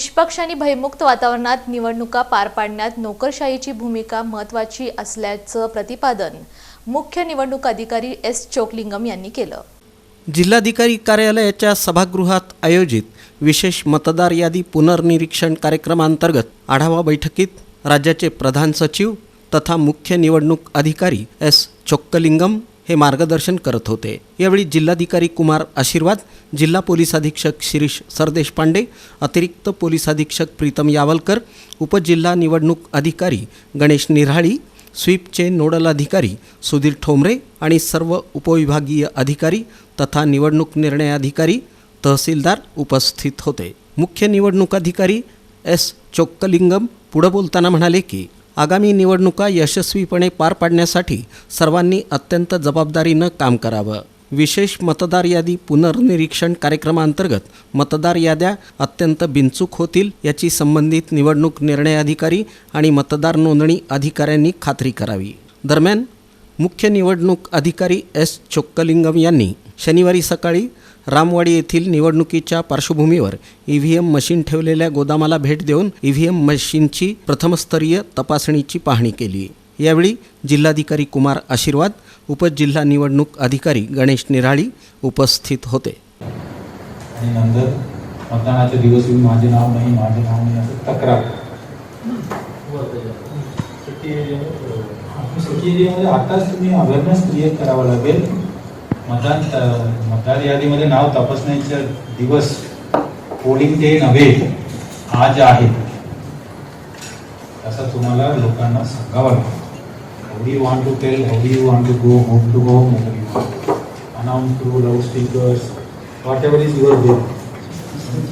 निष्पक्ष आणि भयमुक्त वातावरणात निवडणुका पार पाडण्यात नोकरशाहीची भूमिका महत्त्वाची असल्याचं प्रतिपादन मुख्य निवडणूक अधिकारी एस चोकलिंगम यांनी केलं. जिल्हाधिकारी कार्यालयाच्या सभागृहात आयोजित विशेष मतदार यादी पुनर्निरीक्षण कार्यक्रमांतर्गत आढावा बैठकीत राज्याचे प्रधान सचिव तथा मुख्य निवडणूक अधिकारी एस चोक्कलिंगम हे मार्गदर्शन करत होते. यावेळी जिल्हाधिकारी कुमार आशीर्वाद जिल्हा पोलीस अधीक्षक शिरीष सरदेशपांडे अतिरिक्त पोलीस अधीक्षक प्रीतम यावलकर उपजिल्हा निवडणूक अधिकारी गणेश निऱ्हाळी स्वीपचे नोडल अधिकारी सुधीर ठोंबरे आणि सर्व उपविभागीय अधिकारी तथा निवडणूक निर्णय अधिकारी तहसीलदार उपस्थित होते. मुख्य निवडणूक अधिकारी एस चोक्कलिंगम पुढं बोलताना म्हणाले की आगामी निवडणुका यशस्वीपणे पार पाडण्यासाठी सर्वांनी अत्यंत जबाबदारीनं काम करावं. विशेष मतदार यादी पुनर्निरीक्षण कार्यक्रमाअंतर्गत मतदार याद्या अत्यंत बिनचूक होतील याची संबंधित निवडणूक निर्णय अधिकारी आणि मतदार नोंदणी अधिकाऱ्यांनी खात्री करावी. दरम्यान मुख्य निवडणूक अधिकारी एस चोक्कलिंगम यांनी शनिवारी सकाळी रामवाडी येथील निवडणुकीच्या पार्श्वभूमीवर ई व्ही एम मशीन ठेवलेल्या गोदामाला भेट देऊन ई व्ही एम मशीनची प्रथमस्तरीय तपासणीची पाहणी केली. यावेळी जिल्हाधिकारी कुमार आशीर्वाद उपजिल्हा निवडणूक अधिकारी गणेश निराळी उपस्थित होते. आणि नंतर मतदानाचे दिवस येऊन माझे नाव नाही माझे नाव नाही असं तक्रार. सुट्टी एरियामध्ये आताच तुम्ही अवेअरनेस क्रिएट करावं लागेल. मतदान मतदार यादीमध्ये नाव तपासण्याचा दिवस पोलिंग डे नव्हे आज आहे. असं तुम्हाला लोकांना सांगावं लागतं how do want to tell how do want to go home to go announce through loud speakers whatever is your goal